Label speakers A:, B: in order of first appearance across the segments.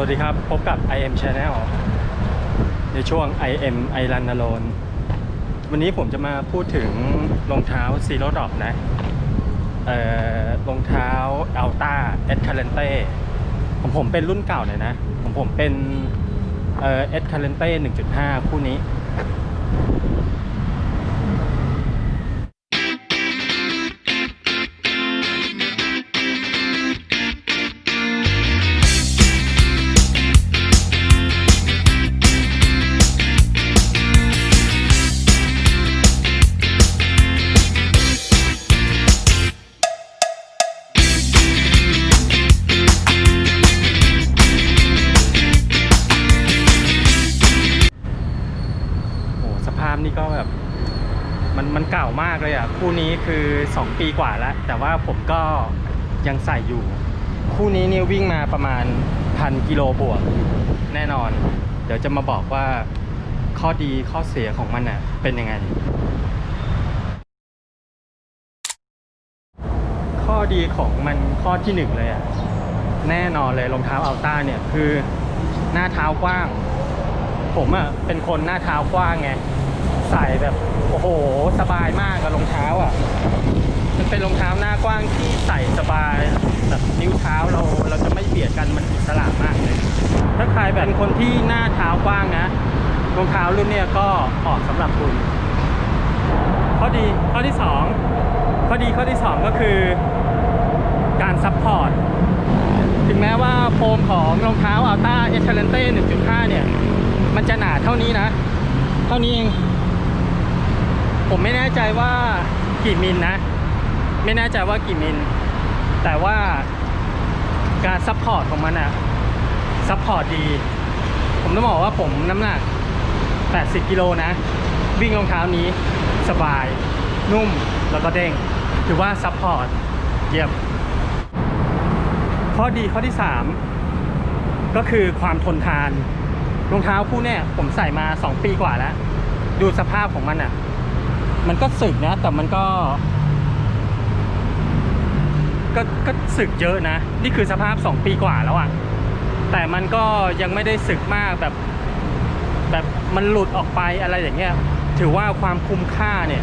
A: วัสดีครับ พบกับ IM Channel ในช่วง IM I Run Alone วันนี้ผมจะมาพูดถึงรองเท้า Zero Drop นะเอ่อรองเท้า Alta Escalante ของผมเป็นรุ่นเก่าเลยนะ ของผมเป็นเอ่อ Escalante 1.5 คู่นี้ มันมันเก่ามากเลยอะคู่นี้คือ 2 ปีกว่าแล้ว แต่ว่าผมก็ยังใส่อยู่ คู่นี้เนี่ยวิ่งมาประมาณพันกิโลบวกแน่นอน เดี๋ยวจะมาบอกว่าข้อดีข้อเสียของมันอะเป็นยังไง ข้อดีของมันข้อที่หนึ่งเลยอะแน่นอนเลยรองเท้าอัลต้าเนี่ยคือหน้าเท้ากว้าง ผมอะเป็นคนหน้าเท้ากว้างไงใส่แบบ โอ้โห สบายมากกับรองเท้าอะ มันเป็นรองเท้าหน้ากว้างที่ใส่สบายแบบนิ้วเท้าเราเราจะไม่เบียดกันมันอิสระมากเลย ถ้าใครแบบเป็นคนที่หน้าเท้ากว้างนะรองเท้ารุ่นเนี้ยก็เหมาะสำหรับคุณข้อดีข้อที่สองข้อดีข้อที่สองก็คือการซัพพอร์ตถึงแม้ว่าโฟมของรองเท้าอัลต้าเอชเ l นเต้1.5 เนี่ย มันจะหนาเท่านี้นะ เท่านี้เอง ผมไม่แน่ใจว่ากี่มิลนะ ไม่แน่ใจว่ากี่มิล แต่ว่าการซัพพอร์ตของมันอะซัพพอร์ตดี ผมต้องบอกว่าผมน้ำหนัก 80 กิโลนะ วิ่งรองเท้านี้สบาย นุ่มแล้วก็เด้ง ถือว่าซัพพอร์ตเยี่ยม ข้อดีข้อที่ 3 ก็คือความทนทาน รองเท้าคู่เนี่ยผมใส่มา 2 ปีกว่าแล้ว ดูสภาพของมันอะ่ะ มันก็สึกนะ แต่มันก็ ก็ก็สึกเยอะนะ นี่คือสภาพ 2 ปีกว่าแล้วอะ่ะ แต่มันก็ยังไม่ได้สึกมากแบบ แบบมันหลุดออกไปอะไรอย่างเงี้ย ถือว่าความคุ้มค่าเนี่ย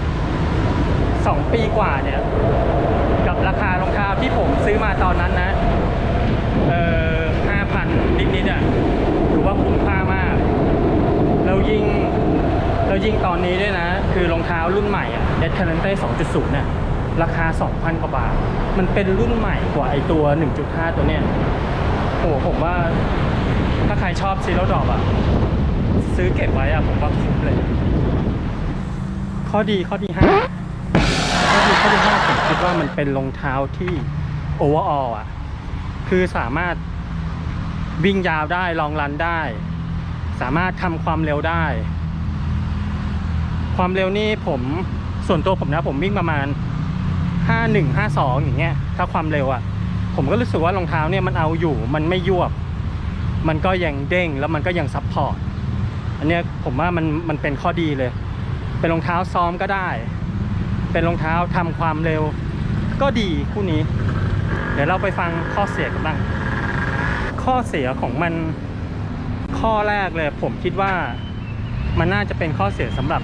A: สองปีกว่าเนี่ย กับราคารองเท้าที่ผมซื้อมาตอนนั้นนะ เอ่อห้าพันนิดๆอะถือว่าคุ้มค่ามากแล้วยิ่งแล้วยิ่งตอนนี้ด้วยนะ คือรองเท้ารุ่นใหม่อะ e t a l a n t e 2.0เนี่ยราคา 2,000 กว่าบาท มันเป็นรุ่นใหม่กว่าไอตัว 1.5 ตัวเนี้ยโอ้โหผมว่าถ้าใครชอบซีโร่ดอกอะซื้อเก็บไว้อะผมว่าคุ้มเลย ข้อดีข้อที่ห้าข้อดีข้อที่ห้าผมคิดว่ามันเป็นรองเท้าที่โอเวอร์ออลอะคือสามารถวิ่งยาวได้ลองรันได้ สามารถทำความเร็วได้ ความเร็วนี่ผมส่วนตัวผมนะผมวิ่งประมาณ 51 52 อย่างเงี้ย ถ้าความเร็วอะ ผมก็รู้สึกว่ารองเท้าเนี่ยมันเอาอยู่มันไม่ยวบ มันก็ยังเด้งแล้วมันก็ยังซับพอร์ตอันเนี้ยผมว่ามันมันเป็นข้อดีเลย เป็นรองเท้าซ้อมก็ได้ เป็นรองเท้าทำความเร็ว ก็ดีคู่นี้ เดี๋ยวเราไปฟังข้อเสียกันบ้าง ข้อเสียของมันข้อแรกเลยผมคิดว่ามันน่าจะเป็นข้อเสียสำหรับ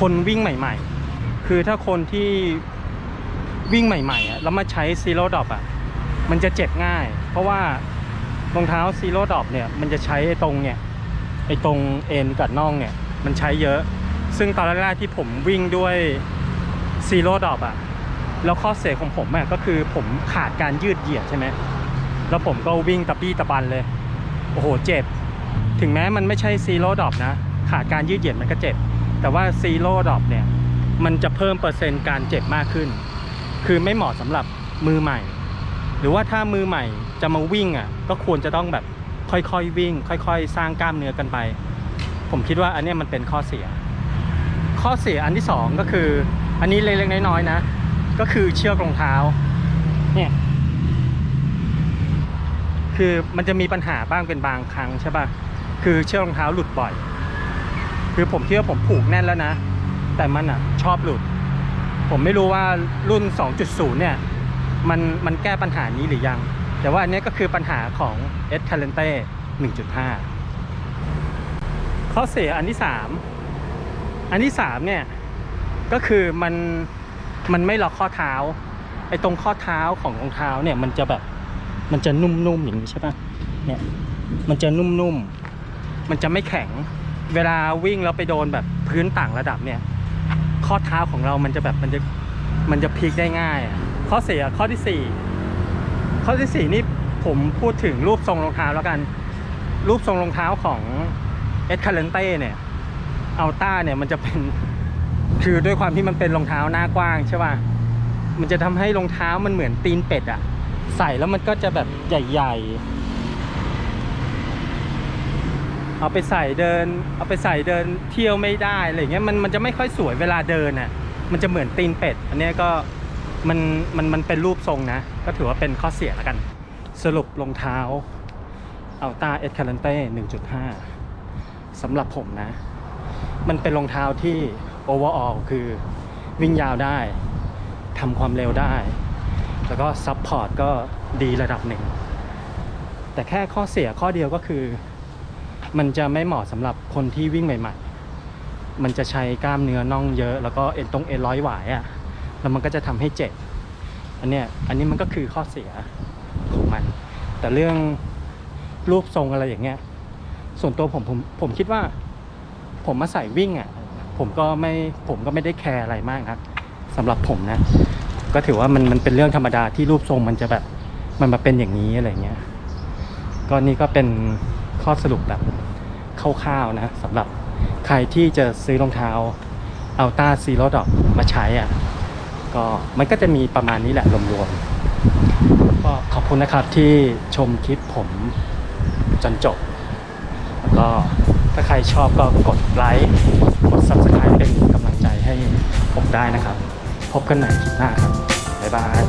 A: คนวิ่งใหม่ ๆ คือถ้าคนที่วิ่งใหม่ๆแล้วมาใช้ซีโร่ดอปอะมันจะเจ็บง่าย เพราะว่ารองเท้าซีโร่ดอปเนี่ยมันจะใช้ไอ้ตรงเนี่ยไอ้ตรงเอ็นกับน่องเนี่ยมันใช้เยอะ ซึ่งตอนแรกๆที่ผมวิ่งด้วยซีโร่ดอปอะแล้วข้อเสียของผมอะก็คือผมขาดการยืดเหยียดใช่ไหมแล้วผมก็วิ่งตะปี้ตะบันเลย โอ้โหเจ็บ ถึงแม้มันไม่ใช่ซีโร่ดอปนะ ขาดการยืดเหยียดมันก็เจ็บ แต่ว่าซีโร่ดอปเนี่ย มันจะเพิ่มเปอร์เซ็นต์การเจ็บมากขึ้น คือไม่เหมาะสำหรับมือใหม่ หรือว่าถ้ามือใหม่จะมาวิ่งอะ ก็ควรจะต้องแบบค่อยๆวิ่ง ค่อยๆ สร้างกล้ามเนื้อกันไป ผมคิดว่าอันนี้มันเป็นข้อเสีย ข้อเสียอันที่สองก็คือ อันนี้เล็กๆน้อยๆนะ ก็คือเชือกรองเท้า เนี่ย คือมันจะมีปัญหาบ้างเป็นบางครั้งใช่ป่ะ คือเชือกรองเท้าหลุดบ่อย คือผมคิดว่าผมผูกแน่นแล้วนะ แต่มันอะชอบหลุด ผมไม่รู้ว่ารุ่น 2.0 เนี่ย มันมันแก้ปัญหานี้หรือยัง แต่ว่าอันนี้ก็คือปัญหาของ S c a l e n t e 1.5 ข้อเสียอันที่ 3 อันที่ 3 เนี่ย ก็คือมันมันไม่ล็อกข้อเท้าไอ้ตรงข้อเท้าของรองเท้าเนี่ยมันจะแบบมันจะนุ่มๆอย่างนี้ใช่ปะเนี่ยมันจะนุ่มๆ มันจะไม่แข็ง เวลาวิ่งแล้วไปโดนแบบพื้นต่างระดับเนี่ย ข้อเท้าของเรามันจะแบบมันจะมันจะพลิกได้ง่ายข้อเสียข้อที่สี่ข้อที่สี่นี่ผมพูดถึงรูปทรงรองเท้าแล้วกัน รูปทรงรองเท้าของเอสคาเลนเต้เนี่ยอัลต้าเนี่ยมันจะเป็นคือด้วยความที่มันเป็นรองเท้าหน้ากว้างใช่ป่ะมันจะทำให้รองเท้ามันเหมือนตีนเป็ดอะใส่แล้วมันก็จะแบบใหญ่ ๆ เอาไปใส่เดิน เอาไปใส่เดินเที่ยวไม่ได้อะไรเงี้ยมันมันจะไม่ค่อยสวยเวลาเดินอะมันจะเหมือนตีนเป็ด อันนี้ก็มันมันมันเป็นรูปทรงนะ ก็ถือว่าเป็นข้อเสียแล้วกัน สรุปรองเท้าอัลต้าเอสคาเลนเต้1.5สำหรับผมนะ มันเป็นรองเท้าที่ overall คือวิ่งยาวได้ทำความเร็วได้ แล้วก็ซัพพอร์ตก็ดีระดับหนึ่งแต่แค่ข้อเสียข้อเดียวก็คือ มันจะไม่เหมาะสำหรับคนที่วิ่งใหม่ ๆ มันจะใช้กล้ามเนื้อน่องเยอะ แล้วก็เอ็นตรงเอ็นร้อยหวายอะ่ะ แล้วมันก็จะทำให้เจ็บ อันเนี้ย อันนี้มันก็คือข้อเสียของมัน แต่เรื่องรูปทรงอะไรอย่างเงี้ย ส่วนตัวผมผมผมคิดว่า ผมมาใส่วิ่งอะ่ะ ผมก็ไม่ผมก็ไม่ได้แคร์อะไรมากครับสำหรับผมนะ ก็ถือว่ามันมันเป็นเรื่องธรรมดาที่รูปทรงมันจะแบบมันมาเป็นอย่างนี้อะไรเงี้ย ก็นี่ก็เป็นข้อสรุปแบบ คร่าวๆนะสำหรับใครที่จะซื้อรองเท้าอัลต้าซีโร่ดอกมาใช้อะก็มันก็จะมีประมาณนี้แหละรวมๆก็ขอบคุณนะครับที่ชมคลิปผมจนจบ แล้วก็ถ้าใครชอบก็กดไลค์กด subscribe เป็นกำลังใจให้ผมได้นะครับ พบกันใหม่คลิปหน้าครับ บ๊ายบาย